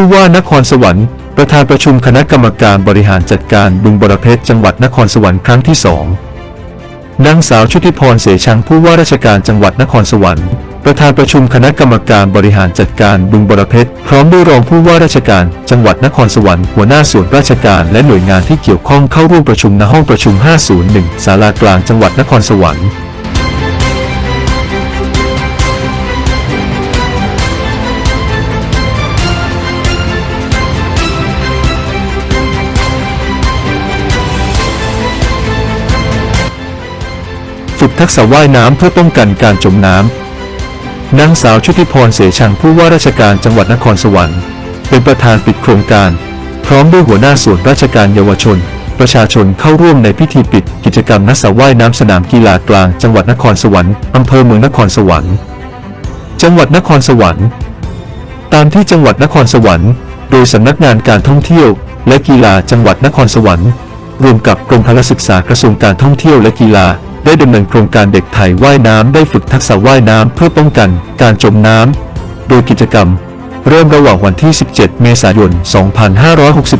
ผู้ว่านครสวรรค์ ประธานประชุมคณะกรรมการบริหารจัดการบึงบรเพชรจังหวัดนครสวรรค์ครั้งที่สองนางสาวชุติพรเสชังผู้ว่าราชการจังหวัดนครสวรรค์ประธานประชุมคณะกรรมการบริหารจัดการบึงบรเพชรพร้อมด้วยรองผู้ว่าราชการจังหวัดนครสวรรค์หัวหน้าส่วนราชการและหน่วยงานที่เกี่ยวข้องเข้าร่วมประชุมณห้องประชุม 501 ศาลากลางจังหวัดนครสวรรค์ ฝึกทักษะว่ายน้ำเพื่อป้องกันการจมน้ำนางสาวชุติพรเสชังผู้ว่าราชการจังหวัดนครสวรรค์ เป็นประธานปิดโครงการ พร้อมด้วยหัวหน้าส่วนราชการเยาวชน ประชาชนเข้าร่วมในพิธีปิดกิจกรรมนักสระว่ายน้ำสนามกีฬากลางจังหวัดนครสวรรค์อำเภอเมืองนครสวรรค์ จังหวัดนครสวรรค์ ตามที่จังหวัดนครสวรรค์ โดยสำนักงานการท่องเที่ยวและกีฬาจังหวัดนครสวรรค์รวมกับกรมพลศึกษากระทรวงการท่องเที่ยวและกีฬา ได้ดำเนินโครงการเด็กไทยว่ายน้ำได้ฝึกทักษะว่ายน้ำเพื่อป้องกันการจมน้ำ โดยกิจกรรม เริ่มระหว่างวันที่ 17 เมษายน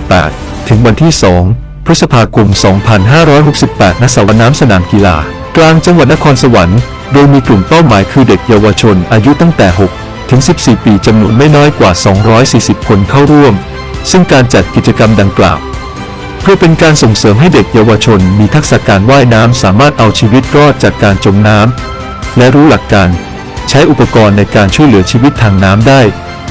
2568 ถึงวันที่ 2 พฤษภาคม 2568 ณสระว่ายน้ำสนามกีฬา กลางจังหวัดนครสวรรค์ โดยมีกลุ่มเป้าหมายคือเด็กเยาวชนอายุตั้งแต่ 6 ถึง 14 ปีจำนวนไม่น้อยกว่า 240 คนเข้าร่วม ซึ่งการจัดกิจกรรมดังกล่าว เพื่อเป็นการส่งเสริมให้เด็กเยาวชน มีทักษะการว่ายน้ำสามารถเอาชีวิตรอดจากการจมน้ำและรู้หลักการ ใช้อุปกรณ์ในการช่วยเหลือชีวิตทางน้ำได้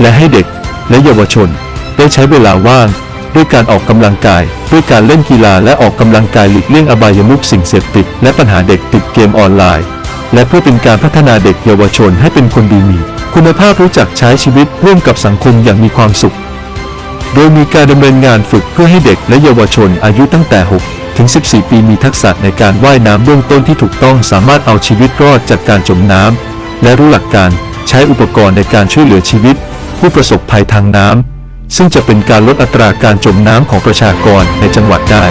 และให้เด็กและเยาวชน ได้ใช้เวลาว่าง ด้วยการออกกำลังกาย ด้วยการเล่นกีฬาและออกกำลังกายหลีกเลี่ยงอบายมุขสิ่งเสพติด และปัญหาเด็กติดเกมออนไลน์ และเพื่อเป็นการพัฒนาเด็กเยาวชนให้เป็นคนดีมี คุณภาพรู้จักใช้ชีวิตร่วมกับสังคมอย่างมีความสุข โดยมีการดำเนินงานฝึกเพื่อให้เด็กและเยาวชนอายุตั้งแต่ 6 ถึง 14 ปีมีทักษะในการว่ายน้ำเบื้องต้นที่ถูกต้องสามารถเอาชีวิตรอดจากการจมน้ำและรู้หลักการใช้อุปกรณ์ในการช่วยเหลือชีวิต ผู้ประสบภัยทางน้ำซึ่งจะเป็นการลดอัตราการจมน้ำของประชากรในจังหวัดได้